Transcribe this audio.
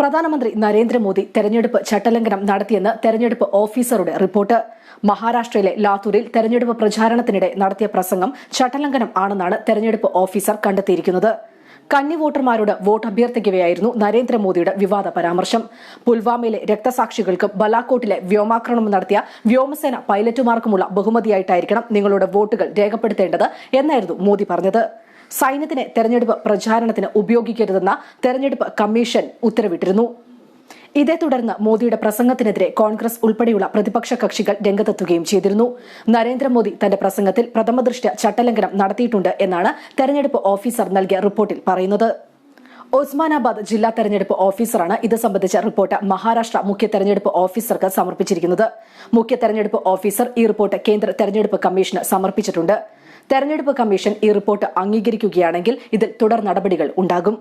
പ്രധാനമന്ത്രി നരേന്ദ്രമോദി തെരഞ്ഞെടുപ്പ് ചട്ടലംഘനം നടത്തിയെന്ന് തെരഞ്ഞെടുപ്പ് ഓഫീസറുടെ റിപ്പോർട്ട്. മഹാരാഷ്ട്രയിലെ ലാത്തൂരിൽ തെരഞ്ഞെടുപ്പ് പ്രചാരണത്തിനിടെ നടത്തിയ പ്രസംഗം ചട്ടലംഘനം ആണെന്നാണ് തെരഞ്ഞെടുപ്പ് ഓഫീസർ കണ്ടെത്തിയിരിക്കുന്നത്. കന്നി വോട്ടർമാരോട് വോട്ട് അഭ്യർത്ഥിക്കുകയായിരുന്നു നരേന്ദ്രമോദിയുടെ വിവാദ പരാമർശം. പുൽവാമയിലെ രക്തസാക്ഷികൾക്കും ബലാക്കോട്ടിലെ വ്യോമാക്രമണം നടത്തിയ വ്യോമസേന പൈലറ്റുമാർക്കുമുള്ള ബഹുമതിയായിട്ടായിരിക്കണം നിങ്ങളുടെ വോട്ടുകൾ രേഖപ്പെടുത്തേണ്ടത് എന്നായിരുന്നു മോദി പറഞ്ഞത്. സൈന്യത്തിനെ തെരഞ്ഞെടുപ്പ് പ്രചാരണത്തിന് ഉപയോഗിക്കരുതെന്ന തെരഞ്ഞെടുപ്പ് കമ്മീഷൻ ഉത്തരവിട്ടിരുന്നു. ഇതേ തുടർന്ന് മോദിയുടെ പ്രസംഗത്തിനെതിരെ കോൺഗ്രസ് ഉൾപ്പെടെയുള്ള പ്രതിപക്ഷ കക്ഷികൾ രംഗത്തെത്തുകയും ചെയ്തിരുന്നു. നരേന്ദ്രമോദി തന്റെ പ്രസംഗത്തിൽ പ്രഥമദൃഷ്ട്യ ചട്ടലംഘനം നടത്തിയിട്ടുണ്ട് എന്നാണ് തെരഞ്ഞെടുപ്പ് ഓഫീസർ നൽകിയ റിപ്പോർട്ടിൽ പറയുന്നത്. ഒസ്മാനാബാദ് ജില്ലാ തെരഞ്ഞെടുപ്പ് ഓഫീസറാണ് ഇത് സംബന്ധിച്ച റിപ്പോർട്ട് മഹാരാഷ്ട്ര മുഖ്യ തെരഞ്ഞെടുപ്പ് ഓഫീസർക്ക് സമർപ്പിച്ചിരിക്കുന്നത്. മുഖ്യ തെരഞ്ഞെടുപ്പ് ഓഫീസർ ഈ റിപ്പോർട്ട് കേന്ദ്ര തെരഞ്ഞെടുപ്പ് കമ്മീഷന് സമർപ്പിച്ചിട്ടുണ്ട്. തെരഞ്ഞെടുപ്പ് കമ്മീഷൻ ഈ റിപ്പോർട്ട് അംഗീകരിക്കുകയാണെങ്കിൽ ഇതിൽ തുടർ നടപടികൾ ഉണ്ടാകും